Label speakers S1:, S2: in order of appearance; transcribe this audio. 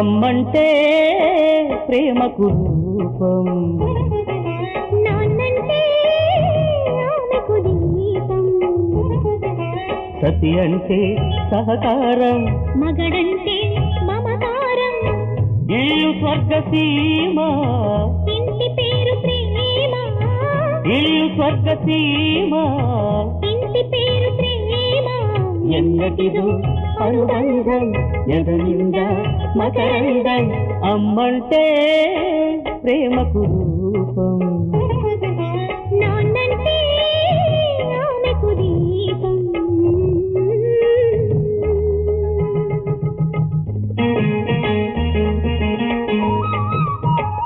S1: అమ్మంటే ప్రేమకు రూపం. సతి అంటే సహకారం.
S2: మగడంటే మమకారం.
S1: ఇల్లు స్వర్గ సీమ.
S2: ఇంటి పేరు ప్రేమ.
S1: ఇల్లు స్వర్గ సీమ.
S2: ఇంటి పేరు ప్రేమ.
S1: ఎన్నటిదో అనుబంధం ఎదనింద మకరందం అమ్మంటే ప్రేమకు రూపం.